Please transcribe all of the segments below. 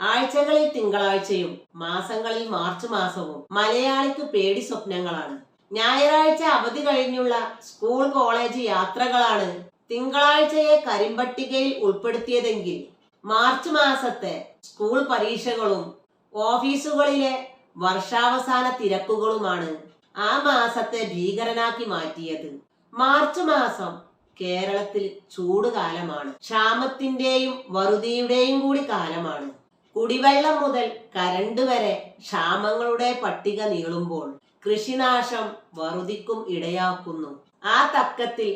ആഴ്ചകളിൽ തിങ്കളാഴ്ചയും മാസങ്ങളിൽ മാർച്ച് മാസവും മലയാളിക്ക് പേടി സ്വപ്നങ്ങളാണ്. ഞായറാഴ്ച അവധി കഴിഞ്ഞുള്ള സ്കൂൾ കോളേജ് യാത്രകളാണ് തിങ്കളാഴ്ചയെ കരിമ്പട്ടികയിൽ ഉൾപ്പെടുത്തിയതെങ്കിൽ മാർച്ച് മാസത്തെ സ്കൂൾ പരീക്ഷകളും ഓഫീസുകളിലെ വർഷാവസാന തിരക്കുകളുമാണ് ആ മാസത്തെ ഭീകരനാക്കി മാറ്റിയത്. മാർച്ച് മാസം കേരളത്തിൽ ചൂടുകാലമാണ്. ക്ഷാമത്തിന്റെയും വറുതിയുടെയും കൂടി കാലമാണ്. കുടിവെള്ളം മുതൽ കരണ്ട് വരെ ക്ഷാമങ്ങളുടെ പട്ടിക നീളുമ്പോൾ കൃഷിനാശം വറുതിക്കും ഇടയാക്കുന്നു. ആ തക്കത്തിൽ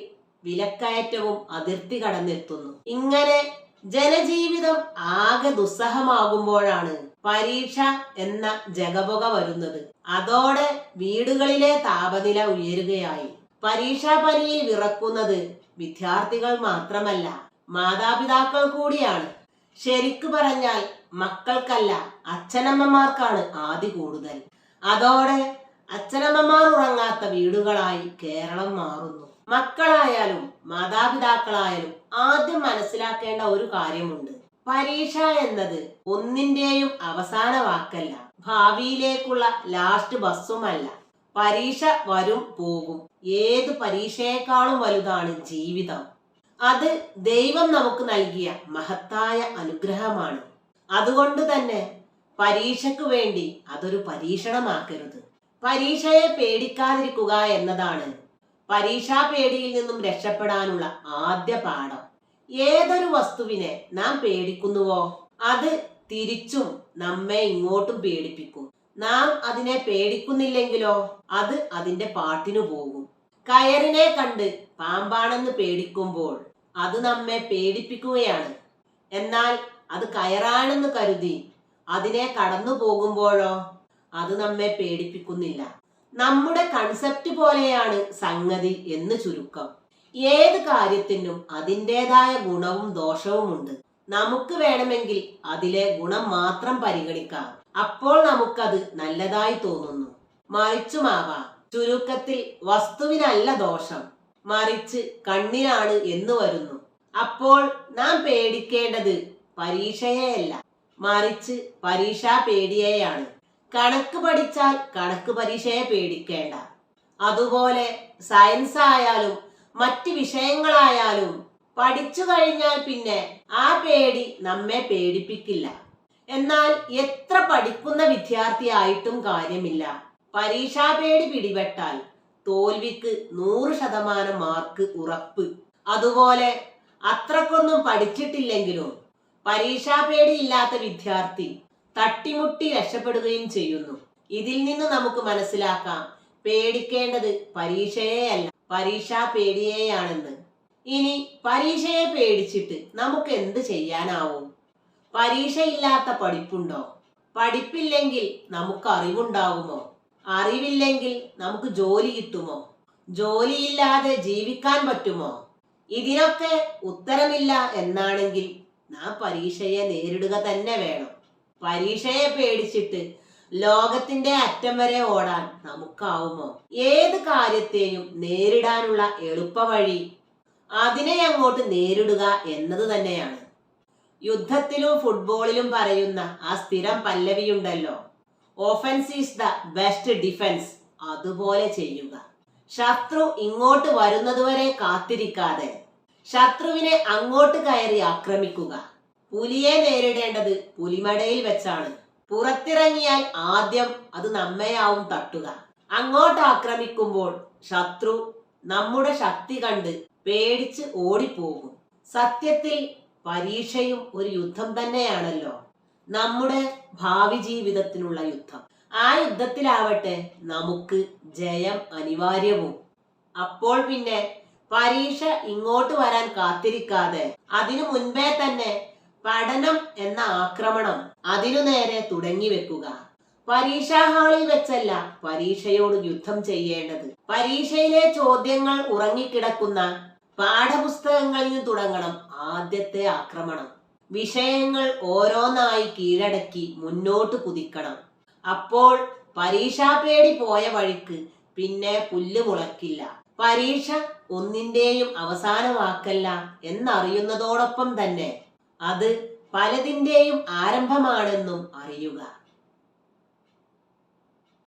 വിലക്കയറ്റവും അതിർത്തി കടന്നെത്തുന്നു. ഇങ്ങനെ ജനജീവിതം ആകെ ദുസ്സഹമാകുമ്പോഴാണ് പരീക്ഷ എന്ന ജഗപുക വരുന്നത്. അതോടെ വീടുകളിലെ താപനില ഉയരുകയായി. പരീക്ഷാ പനിയിൽ വിറക്കുന്നത് വിദ്യാർത്ഥികൾ മാത്രമല്ല മാതാപിതാക്കൾ കൂടിയാണ്. ശരിക്കു പറഞ്ഞാൽ മക്കൾക്കല്ല അച്ഛനമ്മമാർക്കാണ് ആദി കൂടുതൽ. അതോടെ അച്ഛനമ്മമാർ ഉറങ്ങാത്ത വീടുകളായി കേരളം മാറുന്നു. മക്കളായാലും മാതാപിതാക്കളായാലും ആദ്യം മനസ്സിലാക്കേണ്ട ഒരു കാര്യമുണ്ട്. പരീക്ഷ എന്നത് ഒന്നിന്റെയും അവസാന വാക്കല്ല. ഭാവിയിലേക്കുള്ള ലാസ്റ്റ് ബസ്സുമല്ല. പരീക്ഷ വരും പോകും. ഏത് പരീക്ഷയെക്കാളും വലുതാണ് ജീവിതം. അത് ദൈവം നമുക്ക് നൽകിയ മഹത്തായ അനുഗ്രഹമാണ്. അതുകൊണ്ട് തന്നെ പരീക്ഷയ്ക്ക് വേണ്ടി അതൊരു പരീക്ഷണമാക്കരുത്. പരീക്ഷയെ പേടിക്കാതിരിക്കുക എന്നതാണ് പരീക്ഷാ പേടിയിൽ നിന്നും രക്ഷപ്പെടാനുള്ള ആദ്യ പാഠം. ഏതൊരു വസ്തുവിനെ നാം പേടിക്കുന്നുവോ അത് തിരിച്ചും നമ്മെ ഇങ്ങോട്ടും പേടിപ്പിക്കും. നാം അതിനെ പേടിക്കുന്നില്ലെങ്കിലോ അത് അതിന്റെ പാട്ടിനു പോകും. കയറിനെ കണ്ട് പാമ്പാണെന്ന് പേടിക്കുമ്പോൾ അത് നമ്മെ പേടിപ്പിക്കുകയാണ്. എന്നാൽ അത് കയറാണെന്ന് കരുതി അതിനെ കടന്നു പോകുമ്പോഴോ അത് നമ്മെ പേടിപ്പിക്കുന്നില്ല. നമ്മുടെ കൺസെപ്റ്റ് പോലെയാണ് സംഗതി എന്ന് ചുരുക്കം. ഏത് കാര്യത്തിനും അതിന്റെതായ ഗുണവും ദോഷവുമുണ്ട്. നമുക്ക് വേണമെങ്കിൽ അതിലെ ഗുണം മാത്രം പരിഗണിക്കാം. അപ്പോൾ നമുക്കത് നല്ലതായി തോന്നുന്നു. മറിച്ചുമാവാം. ചുരുക്കത്തിൽ വസ്തുവിനല്ല ദോഷം. മറിച്ച് കണ്ണിനാണ് എന്ന് വരുന്നു. അപ്പോൾ നാം പേടിക്കേണ്ടത് പരീക്ഷയെയല്ല. മറിച്ച് പരീക്ഷാ പേടിയെയാണ്. കണക്ക് പഠിച്ചാൽ കണക്ക് പരീക്ഷയെ പേടിക്കേണ്ട. അതുപോലെ സയൻസ് ആയാലും മറ്റ് വിഷയങ്ങളായാലും പഠിച്ചു കഴിഞ്ഞാൽ പിന്നെ ആ പേടി നമ്മെ പേടിപ്പിക്കില്ല. എന്നാൽ എത്ര പഠിക്കുന്ന വിദ്യാർത്ഥിയായിട്ടും കാര്യമില്ല. പരീക്ഷാ പേടി പിടിപെട്ടാൽ തോൽവിക്ക് നൂറ് ശതമാനം മാർക്ക് ഉറപ്പ്. അതുപോലെ അത്രക്കൊന്നും പഠിച്ചിട്ടില്ലെങ്കിലും പരീക്ഷാ പേടിയില്ലാത്ത വിദ്യാർത്ഥി തട്ടിമുട്ടി രക്ഷപ്പെടുകയും ചെയ്യുന്നു. ഇതിൽ നിന്ന് നമുക്ക് മനസ്സിലാക്കാം പേടിക്കേണ്ടത് പരീക്ഷയെയല്ല പരീക്ഷാ പേടിയെയാണെന്ന്. ഇനി പരീക്ഷയെ പേടിച്ചിട്ട് നമുക്ക് എന്ത് ചെയ്യാനാവും? പരീക്ഷയില്ലാത്ത പഠിപ്പുണ്ടോ? പഠിപ്പില്ലെങ്കിൽ നമുക്ക് അറിവുണ്ടാകുമോ അറിവില്ലെങ്കിൽ നമുക്ക് ജോലി കിട്ടുമോ? ജോലിയില്ലാതെ ജീവിക്കാൻ പറ്റുമോ? ഇതിനൊക്കെ ഉത്തരമില്ല എന്നാണെങ്കിൽ നാം പരീക്ഷയെ നേരിടുക തന്നെ വേണം. പരീക്ഷയെ പേടിച്ചിട്ട് ലോകത്തിന്റെ അറ്റം വരെ ഓടാൻ നമുക്കാവുമോ? ഏത് കാര്യത്തെയും നേരിടാനുള്ള എളുപ്പവഴി അതിനെ അങ്ങോട്ട് നേരിടുക എന്നത് തന്നെയാണ്. യുദ്ധത്തിലും ഫുട്ബോളിലും പറയുന്ന ആ സ്ഥിരം പല്ലവിയുണ്ടല്ലോ. Offence is the best defence അതുപോലെ ചെയ്യുക. ശത്രു ഇങ്ങോട്ട് വരുന്നതുവരെ കാത്തിരിക്കാതെ. ശത്രുവിനെ അങ്ങോട്ട് കയറി ആക്രമിക്കുക. പുലിയെ നേരിടേണ്ടത് പുലിമടയിൽ വെച്ചാണ്. പുറത്തിറങ്ങിയാൽ ആദ്യം അത് നമ്മയാവും തട്ടുക. അങ്ങോട്ട് ആക്രമിക്കുമ്പോൾ ശത്രു നമ്മുടെ ശക്തി കണ്ട് പേടിച്ച് ഓടിപ്പോകും. സത്യത്തിൽ പരീക്ഷയും ഒരു യുദ്ധം തന്നെയാണല്ലോ. നമ്മുടെ ഭാവി ജീവിതത്തിനുള്ള യുദ്ധം. ആ യുദ്ധത്തിലാവട്ടെ നമുക്ക് ജയം അനിവാര്യവും. അപ്പോൾ പിന്നെ പരീക്ഷ ഇങ്ങോട്ട് വരാൻ കാത്തിരിക്കാതെ അതിനു മുൻപേ തന്നെ പഠനം എന്ന ആക്രമണം അതിനു നേരെ തുടങ്ങി വെക്കുക. പരീക്ഷാ ഹാളിൽ വെച്ചല്ല പരീക്ഷയോട് യുദ്ധം ചെയ്യേണ്ടത്. പരീക്ഷയിലെ ചോദ്യങ്ങൾ ഉറങ്ങിക്കിടക്കുന്ന പാഠപുസ്തകങ്ങളിൽ തുടങ്ങണം ആദ്യത്തെ ആക്രമണം. വിഷയങ്ങൾ ഓരോന്നായി കീഴടക്കി മുന്നോട്ട് കുതിക്കണം. അപ്പോൾ പരീക്ഷാ പേടി പോയ വഴിക്ക് പിന്നെ പുല്ല് മുളക്കില്ല. പരീക്ഷ ഒന്നിന്റെയും അവസാന വാക്കല്ല എന്നറിയുന്നതോടൊപ്പം തന്നെ അത് പലതിന്റെയും ആരംഭമാണെന്നും അറിയുക.